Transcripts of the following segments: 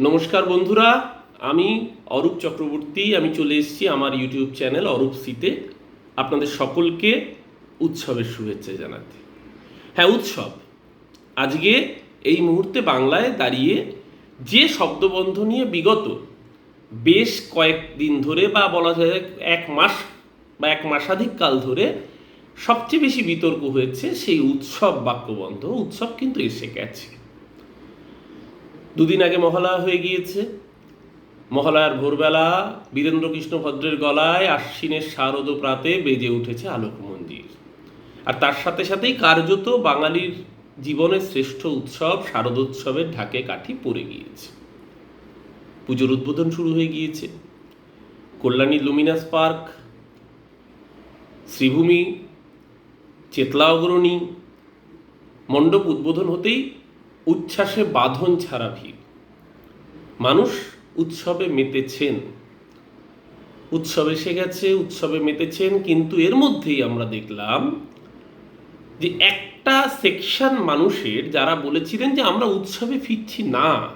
নমস্কার বন্ধুরা, আমি অরূপ চক্রবর্তী, আমি চলে এসেছি আমার ইউটিউব চ্যানেল অরূপ সিতে। আপনাদের সকলকে উৎসবের শুভেচ্ছা জানাতে। হ্যাঁ উৎসব। আজকে এই মুহূর্তে বাংলায় দাঁড়িয়ে যে শব্দবন্ধ নিয়ে বিগত বেশ কয়েকদিন ধরে বা বলা যায় এক মাস বা এক মাসাধিক কাল ধরে সবচেয়ে বেশি বিতর্ক হয়েছে সেই উৎসব বাক্যবন্ধ। উৎসব কিন্তু এসে গেছে। দুদিন আগে মহালয়া হয়ে গিয়েছে। মহালয়ার ভোরবেলা বীরেন্দ্র কৃষ্ণ ভদ্রের গলায় আশ্বিনের শারদ প্রাতে বেজে উঠেছে আলোক মন্দির। আর তার সাথে সাথেই কার্যত বাঙালির জীবনের শ্রেষ্ঠ উৎসব শারদোৎসবের ঢাকে কাঠি পড়ে গিয়েছে। পুজোর উদ্বোধন শুরু হয়ে গিয়েছে। কল্যাণী লুমিনাস পার্ক, শ্রীভূমি, চেতলা অগ্রণী, মণ্ডপ উদ্বোধন হতেই উচ্ছ্বাসে বাঁধন ছাড়া ভিড়। মানুষ উৎসবে মেতেছেন। উৎসব এসে গেছে, উৎসবে মেতেছেন, কিন্তু এর মধ্যেই আমরা দেখলাম যে একটা সেকশন মানুষের যারা বলেছিলেন যে আমরা উৎসবে ফিরছি না,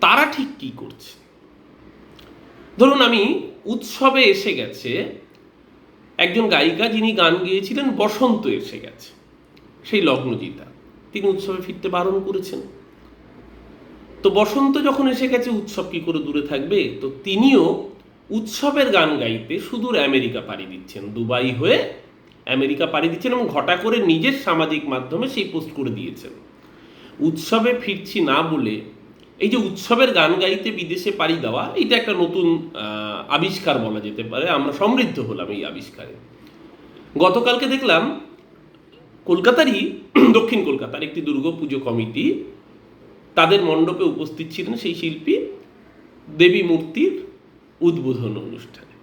তারা ঠিক কি করছে? ধরুন আমি উৎসবে এসে গেছে, একজন গায়িকা যিনি গান গেয়েছিলেন, বসন্ত এসে গেছে, সেই লগ্নজিতা। তিনি উৎসবে ফিরতে বারণ করেছেন। তো বসন্ত যখন এসে গেছে, উৎসব কি করে দূরে থাকবে? তো তিনিও উৎসবের গান গাইতে সুদূর আমেরিকা পাড়ি দিচ্ছেন। দুবাই হয়ে আমেরিকা পাড়ি দিচ্ছেন এবং ঘটা করে নিজের সামাজিক মাধ্যমে সেই পোস্ট করে দিয়েছেন। উৎসবে ফিরছি না বলে এই যে উৎসবের গান গাইতে বিদেশে পাড়ি দেওয়া, এটা একটা নতুন আবিষ্কার বলা যেতে পারে। আমরা সমৃদ্ধ হলাম এই আবিষ্কারে। গতকালকে দেখলাম কলকাতারই, দক্ষিণ কলকাতার একটি দুর্গাপুজো কমিটি, তাদের মণ্ডপে উপস্থিত ছিলেন সেই শিল্পী দেবী মূর্তির উদ্বোধন অনুষ্ঠানে।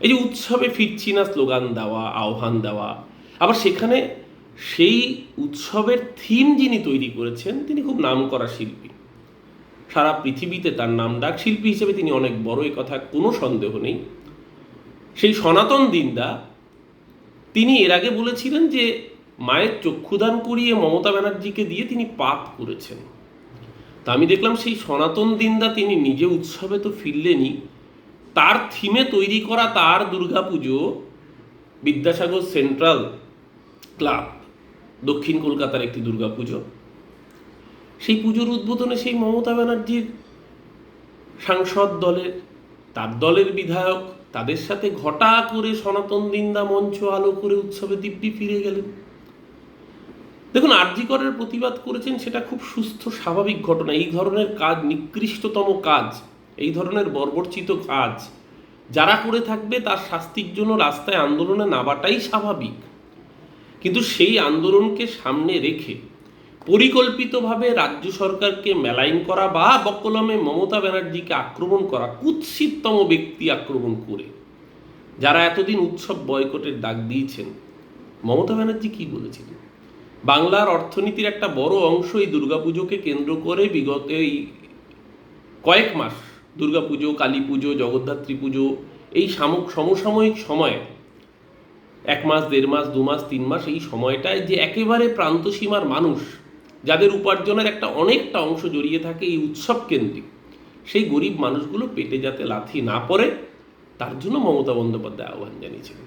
এই যে উৎসবে ফিরছি না, স্লোগান দেওয়া, আহ্বান দেওয়া, আবার সেখানে সেই উৎসবের থিম যিনি তৈরি করেছেন, তিনি খুব নামকরা শিল্পী। সারা পৃথিবীতে তার নাম ডাক শিল্পী হিসেবে তিনি অনেক বড়, এ কথা কোনো সন্দেহ নেই। সেই সনাতন দিনদা তিনি এর আগে বলেছিলেন যে মায়ের চক্ষুদান করিয়ে মমতা ব্যানার্জিকে দিয়ে তিনি পাপ করেছেন। তা আমি দেখলাম সেই সনাতন দিনদা তিনি নিজে উৎসবে তো ফিরলেনই। তার থিমে তৈরি করা তার দুর্গাপুজো বিদ্যাসাগর সেন্ট্রাল ক্লাব, দক্ষিণ কলকাতার একটি দুর্গাপুজো। সেই পুজোর উদ্বোধনে সেই মমতা ব্যানার্জির সাংসদ দলের, তার দলের বিধায়ক, তাদের সাথে ঘটা করে সনাতন দিন্দা মঞ্চ আলো করে উৎসবে দিব্যি ফিরে গেলেন। দেখুন, আরজিকরের প্রতিবাদ করেছেন সেটা খুব সুস্থ, স্বাভাবিক ঘটনা। এই ধরনের কাজ, নিকৃষ্টতম কাজ, এই ধরনের বর্বরচিত কাজ, যারা করে থাকবে তার শাস্তির জন্য রাস্তায় আন্দোলনে নামাটাই স্বাভাবিক। কিন্তু সেই আন্দোলনকে সামনে রেখে পরিকল্পিতভাবে রাজ্য সরকারকে মেলাইন করা বা বকলমে মমতা ব্যানার্জিকে আক্রমণ করা, কুৎসিততম ব্যক্তি আক্রমণ করে, যারা এতদিন উৎসব বয়কটের ডাক দিয়েছেন, মমতা ব্যানার্জি কি বলেছিলেন? বাংলার অর্থনীতির একটা বড় অংশ এই দুর্গাপুজোকে কেন্দ্র করে বিগত এই কয়েক মাস, দুর্গাপুজো কালী পুজো জগদ্ধাত্রী পুজো, এই সমসাময়িক সময়ে, এক মাস, দেড় মাস, দু মাস, তিন মাস, এই সময়টায় যে একেবারে প্রান্ত সীমার মানুষ, যাদের উপার্জনের একটা অনেকটা অংশ জড়িয়ে থাকে এই উৎসব কেন্দ্রিক, সেই গরিব মানুষগুলো পেটে যাতে লাথি না পড়ে, তার জন্য মমতা বন্দ্যোপাধ্যায় আহ্বান জানিয়েছিলেন।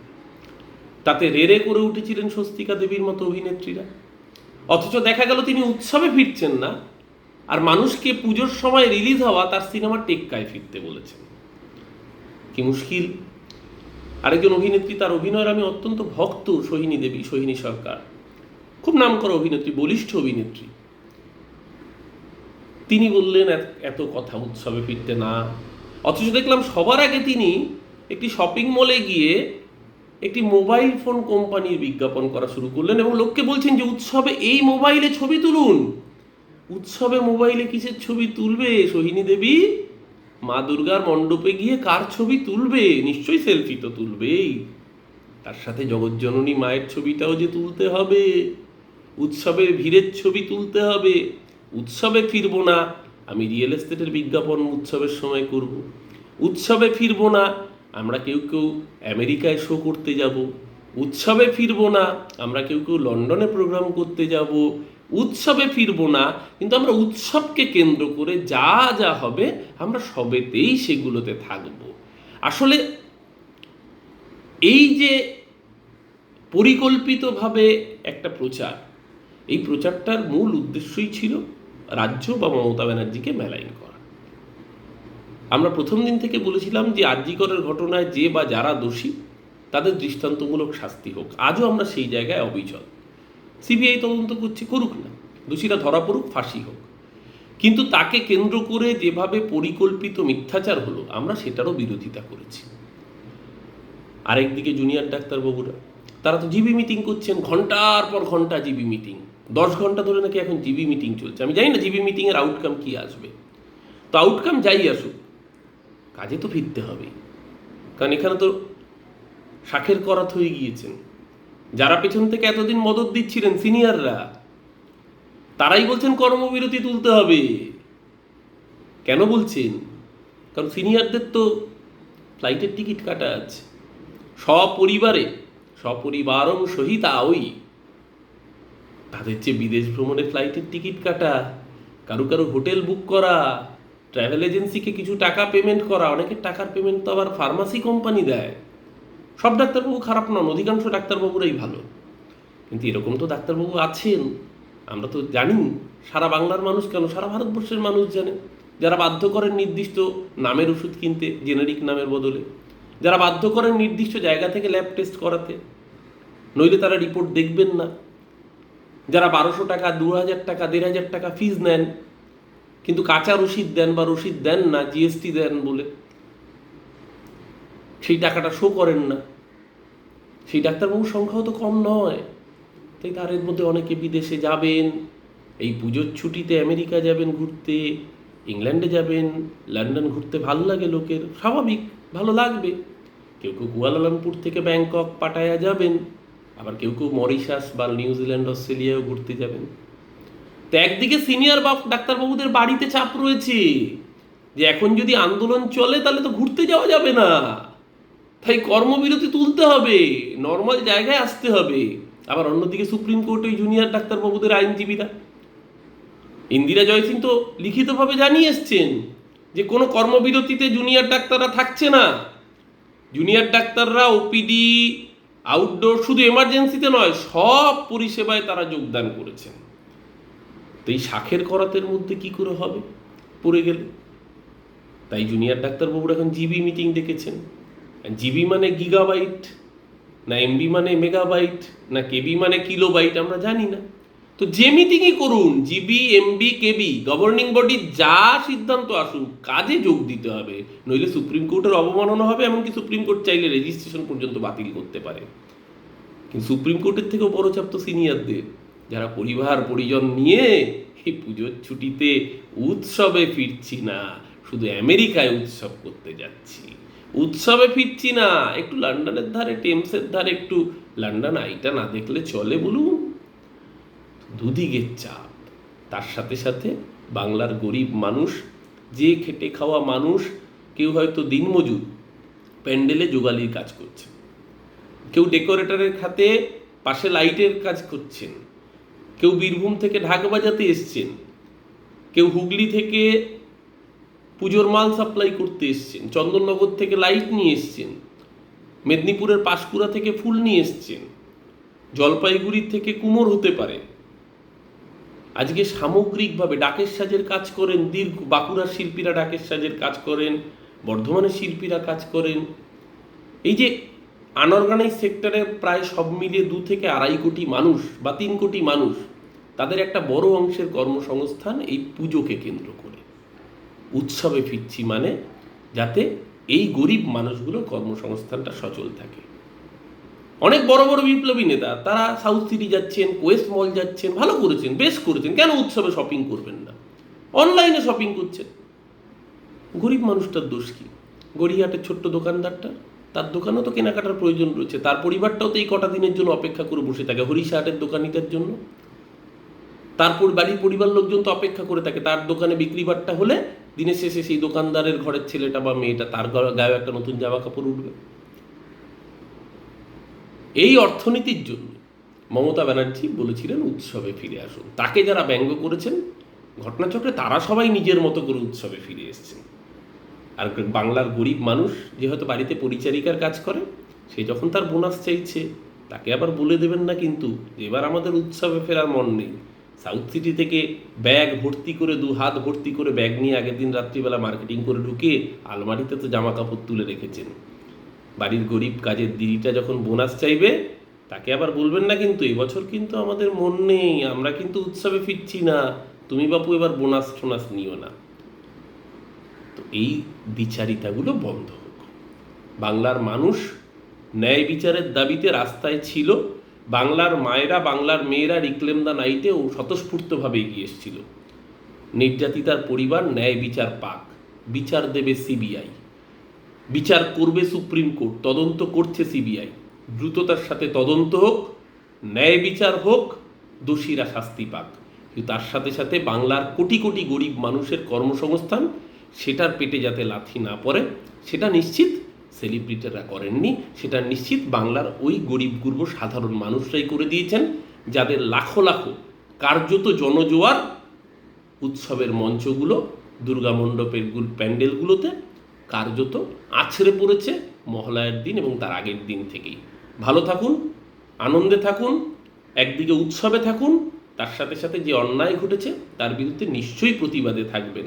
তাতে রেড়ে করে উঠেছিলেন স্বস্তিকা দেবীর মতো অভিনেত্রীরা। অথচ দেখা গেল তিনি উৎসবে ফিরছেন না। আর মানুষকে পুজোর সময় রিলিজ হওয়া তার সিনেমা টেক্কায় ফিরতে বলেছেন। কি মুশকিল। আরেকজন অভিনেত্রী, তার অভিনয়ের আমি অত্যন্ত ভক্ত সোহিনী দেবী, সোহিনী সরকার। খুব নামকরা অভিনেত্রী, বলিষ্ঠ অভিনেত্রী। তিনি বললেন এত কথা উৎসবে ফিরতে না। অথচ দেখলাম সবার আগে তিনি একটি শপিং মলে গিয়ে একটি মোবাইল ফোন কোম্পানির বিজ্ঞাপন করা শুরু করলেন এবং লোককে বলছেন যে, উৎসবে এই মোবাইলে ছবি তুলুন। উৎসবে মোবাইলে কিসের ছবি তুলবে? সোহিনী দেবী, মা দুর্গার মণ্ডপে গিয়ে কার ছবি তুলবে? নিশ্চয়ই সেলফি তো তুলবেই। তার সাথে জগজ্জননী মায়ের ছবিটাও যে তুলতে হবে। উৎসবের ভিড়ের ছবি তুলতে হবে। উৎসবে ফিরবো না। আমি রিয়েল এস্টেটের বিজ্ঞাপন উৎসবের সময় করব। উৎসবে ফিরবো না। আমরা কেউ কেউ আমেরিকায় শো করতে যাব, উৎসবে ফিরবো না, আমরা কেউ কেউ লন্ডনে প্রোগ্রাম করতে যাব, উৎসবে ফিরবো না, কিন্তু আমরা উৎসবকে কেন্দ্র করে যা যা হবে আমরা সবেতেই সেগুলোতে থাকব। আসলে এই যে পরিকল্পিতভাবে একটা প্রচার, এই প্রচারটার মূল উদ্দেশ্যই ছিল রাজ্য বা মমতা ব্যানার্জিকে মেলাইন করা। আমরা প্রথম দিন থেকে বলেছিলাম যে আর্যিকরের ঘটনায় যে বা যারা দোষী, তাদের দৃষ্টান্তমূলক শাস্তি হোক। আজও আমরা সেই জায়গায় অবিচল। সিবিআই তদন্ত করছে, করুক না। দোষীরা ধরা পড়ুক, ফাঁসি হোক। কিন্তু তাকে কেন্দ্র করে যেভাবে পরিকল্পিত মিথ্যাচার হলো, আমরা সেটারও বিরোধিতা করেছি। আরেকদিকে জুনিয়র ডাক্তারবাবুরা, তারা তো জিবি মিটিং করছেন, ঘণ্টার পর ঘণ্টা জিবি মিটিং। দশ ঘণ্টা ধরে নাকি এখন জিবি মিটিং চলছে। আমি জানি না জিবি মিটিংয়ের আউটকাম কি আসবে। তো আউটকাম যাই আসুক কাজে তো ফিরতে হবে। কারণ এখানে তো শাখের করাত হয়ে গিয়েছেন। যারা পেছন থেকে এতদিন মদত দিচ্ছিলেন সিনিয়ররা, তারাই বলছেন কর্মবিরতি তুলতে হবে। কেন বলছেন? কারণ সিনিয়রদের তো ফ্লাইটের টিকিট কাটা আছে। সপরিবারে সপরিবারং সহিত ওই। তাদের যে বিদেশ ভ্রমণের ফ্লাইটের টিকিট কাটা, কারও কারও হোটেল বুক করা ট্রাভেল এজেন্সিকে কিছু টাকা পেমেন্ট করা, অনেকের টাকার পেমেন্ট তো আবার ফার্মাসি কোম্পানি দেয়। সব ডাক্তারবাবু খারাপ নন, অধিকাংশ ডাক্তারবাবুরাই ভালো। কিন্তু এরকম তো ডাক্তারবাবু আছেন, আমরা তো জানি, সারা বাংলার মানুষ কেন? সারা ভারতবর্ষের মানুষ জানে। যারা বাধ্য করেন নির্দিষ্ট নামের ওষুধ কিনতে জেনারিক নামের বদলে। যারা বাধ্য করেন নির্দিষ্ট জায়গা থেকে ল্যাব টেস্ট করাতে। নইলে তারা রিপোর্ট দেখবেন না। যারা বারোশো টাকা দু হাজার টাকা দেড় হাজার টাকা ফিজ নেন কিন্তু কাঁচা রসিদ দেন বা রসিদ দেন না জিএসটি দেন বলে। সেই টাকাটা শো করেন না। সেই ডাক্তারবাবুর সংখ্যাও তো কম নয়। তাই তার এর মধ্যে অনেকে বিদেশে যাবেন, এই পুজোর ছুটিতে আমেরিকা যাবেন ঘুরতে, ইংল্যান্ডে যাবেন, লন্ডন ঘুরতে ভালো লাগে লোকের, স্বাভাবিক, ভালো লাগবে। কেউ কেউ কুয়ালালামপুর থেকে ব্যাংকক, পাটায়া যাবেন, আবার কেউ কেউ মরিশাস বা নিউজিল্যান্ড অস্ট্রেলিয়াও ঘুরতে যাবেন। তো একদিকে সিনিয়র ডাক্তারবাবুদের বাড়িতে চাপ রয়েছে যে এখন যদি আন্দোলন চলে তাহলে তো ঘুরতে যাওয়া যাবে না। তাই কর্মবিরতি তুলতে হবে নর্মাল জায়গায় আসতে হবে। আবার অন্যদিকে সুপ্রিম কোর্টে জুনিয়র ডাক্তারবাবুদের আইনজীবীরা। ইন্দিরা জয়সিং তো লিখিতভাবে জানিয়ে এসছেন যে কোনো কর্মবিরতিতে জুনিয়র ডাক্তাররা থাকছে না। জুনিয়র ডাক্তাররা ওপিডি আউটডোর শুধু এমার্জেন্সিতে নয়, সব পরিষেবায় তারা যোগদান করেছেন। তো এই শাখের করাতের মধ্যে কি করে হবে? পড়ে গেলে। তাই জুনিয়র ডাক্তারবাবুরা এখন জিবি মিটিং ডেকেছেন। জিবি মানে গিগাবাইট না এমবি মানে মেগাবাইট না কেবি মানে কিলোবাইট আমরা জানি না। তো যে মিটিংই করুন GB MB KB governing body যা সিদ্ধান্ত আসুক, কাজে যোগ দিতে হবে। নইলে সুপ্রিম কোর্টের অবমাননা হবে, এমনকি সুপ্রিম কোর্ট চাইলে রেজিস্ট্রেশন পর্যন্ত বাতিল করতে পারে। কিন্তু সুপ্রিম কোর্টের থেকেও বড় চাপ তো সিনিয়রদের যারা পরিবার, পরিজন নিয়ে এই পুজোর ছুটিতে উৎসবে ফিরছি না, শুধু আমেরিকায় উৎসব করতে যাচ্ছি। উৎসবে ফিরছি না, একটু লন্ডনের ধারে, টেমসের ধারে, একটু লন্ডন আইটা না দেখলে চলে বলুন। দুদিকের চাপ, তার সাথে সাথে বাংলার গরিব মানুষ, যে খেটে খাওয়া মানুষ, কেউ হয়তো দিনমজুর, প্যান্ডেলে যোগালির কাজ করছে কেউ ডেকোরেটরের খাতে পাশে লাইটের কাজ করছেন। কেউ বীরভূম থেকে ঢাক বাজাতে এসছেন, কেউ হুগলি থেকে পুজোর মাল সাপ্লাই করতে এসছেন, চন্দননগর থেকে লাইট নিয়ে এসছেন, মেদিনীপুরের পাঁশকুড়া থেকে ফুল নিয়ে এসছেন জলপাইগুড়ির থেকে কুমোর হতে পারে। আজকে সামগ্রিকভাবে ডাকের সাজের কাজ করেন দীর্ঘ, বাঁকুড়ার শিল্পীরা ডাকের সাজের কাজ করেন, বর্ধমানের শিল্পীরা কাজ করেন। এই যে আনঅর্গানাইজ সেক্টরে প্রায় সব মিলিয়ে দু থেকে আড়াই কোটি মানুষ বা তিন কোটি মানুষ তাদের একটা বড় অংশের কর্মসংস্থান এই পুজোকে কেন্দ্র করে। উৎসবে ফিরছি মানে যাতে এই গরিব মানুষগুলো কর্মসংস্থানটা সচল থাকে। অনেক বড় বড় বিপ্লবী নেতা, তারা সাউথ সিটি যাচ্ছেন কোয়েস্ট মল যাচ্ছেন, ভালো করেছেন, বেশ করেছেন, কেন উৎসবে শপিং করবেন না? অনলাইনে শপিং করছেন। গরিব মানুষটার দোষ কি? গড়িয়াহাটের ছোট্ট দোকানদারটা, তার দোকানও তো কেনাকাটার প্রয়োজন রয়েছে, তার পরিবারটাও তো এই কটা দিনের জন্য অপেক্ষা করে বসে থাকে হরিশাহাটের দোকানিদের জন্য। তারপর বাড়ির পরিবার লোকজন তো অপেক্ষা করে থাকে, তার দোকানে বিক্রি বাট্টা হলে দিনের শেষে সেই দোকানদারের ঘরের ছেলেটা বা মেয়েটা তার গায়ে একটা নতুন জামা কাপড় উঠবে। এই অর্থনীতির জন্য মমতা ব্যানার্জি বলেছিলেন, উৎসবে ফিরে আসুন। তাকে যারা ব্যঙ্গ করেছেন, ঘটনাচক্রে তারা সবাই নিজের মতো করে উৎসবে ফিরে এসেছেন। আর বাংলার গরিব মানুষ যে হয়তো বাড়িতে পরিচারিকার কাজ করে, সে যখন তার বোনাস চাইছে, তাকে আবার বলে দেবেন না কিন্তু, এবার আমাদের উৎসবে ফেরার মন নেই। সাউথ সিটি থেকে ব্যাগ ভর্তি করে, দু হাত ভর্তি করে ব্যাগ নিয়ে আগের দিন রাত্রিবেলা মার্কেটিং করে ঢুকে আলমারিতে তো জামা কাপড় তুলে রেখেছেন। বাড়ির গরিব কাজের দিদিটা যখন বোনাস চাইবে, তাকে আবার বলবেন না কিন্তু, এবছর কিন্তু আমাদের মন নেই, আমরা কিন্তু উৎসবে ফিরছি না, তুমি বাপু এবার বোনাস টোনাস নিও না। তো এই বিচারিতাগুলো বন্ধ হোক। বাংলার মানুষ ন্যায় বিচারের দাবিতে রাস্তায় ছিল বাংলার মায়েরা, বাংলার মেয়েরা রিক্লেম দা নাইটেও স্বতঃস্ফূর্তভাবে এগিয়ে এসেছিল। নির্যাতিতার পরিবার, ন্যায় বিচার পাক। বিচার দেবে সিবিআই বিচার করবে সুপ্রিম কোর্ট। তদন্ত করছে সিবিআই দ্রুততার সাথে তদন্ত হোক, ন্যায় বিচার হোক, দোষীরা শাস্তি পাক। কিন্তু তার সাথে সাথে বাংলার কোটি কোটি গরিব মানুষের কর্মসংস্থান, সেটার পেটে যাতে লাথি না পড়ে, সেটা নিশ্চিত সেলিব্রিটিরা করেননি, সেটা নিশ্চিত বাংলার ওই গরিব গুরব সাধারণ মানুষরাই করে দিয়েছেন, যাদের লাখো লাখো কার্যত জনজোয়ার উৎসবের মঞ্চগুলো, দুর্গা মণ্ডপের গুল- প্যান্ডেলগুলোতে কার্যত আছড়ে পড়েছে মহালয়ার দিন এবং তার আগের দিন থেকেই। ভালো থাকুন, আনন্দে থাকুন, একদিকে উৎসবে থাকুন, তার সাথে সাথে যে অন্যায় ঘটেছে তার বিরুদ্ধে নিশ্চয়ই প্রতিবাদে থাকবেন।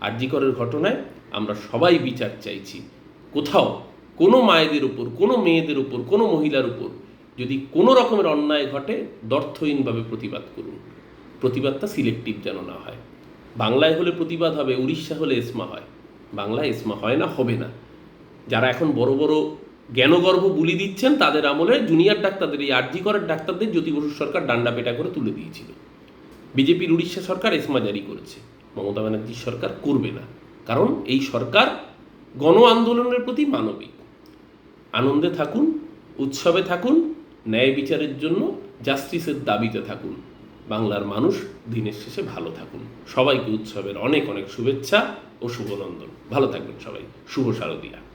আরজিকরের ঘটনায় আমরা সবাই বিচার চাইছি। কোথাও কোনো মায়েদের উপর, কোনো মেয়েদের উপর, কোনো মহিলার উপর যদি কোনো রকমের অন্যায় ঘটে, দর্থহীনভাবে প্রতিবাদ করুন। প্রতিবাদটা সিলেক্টিভ যেন না হয়। বাংলায় হলে প্রতিবাদ হবে, উড়িষ্যা হলে এসমা হয়। বাংলায় এসমা হয় না, হবে না। যারা এখন বড় বড় জ্ঞানগর্ভ বুলি দিচ্ছেন, তাদের আমলে জুনিয়র ডাক্তারদের, এই আরজি করার ডাক্তারদের জ্যোতি বসু সরকার ডান্ডা পেটা করে তুলে দিয়েছিল। বিজেপির উড়িষ্যা সরকার এসমা জারি করেছে। মমতা ব্যানার্জির সরকার করবে না। কারণ এই সরকার গণ আন্দোলনের প্রতি মানবিক। আনন্দে থাকুন, উৎসবে থাকুন, ন্যায় বিচারের জন্য জাস্টিসের দাবিতে থাকুন। বাংলার মানুষ দিনের শেষে ভালো থাকুন। সবাইকে উৎসবের অনেক অনেক শুভেচ্ছা ও শুভনন্দন। ভালো থাকবেন সবাই। শুভ শারদীয়া।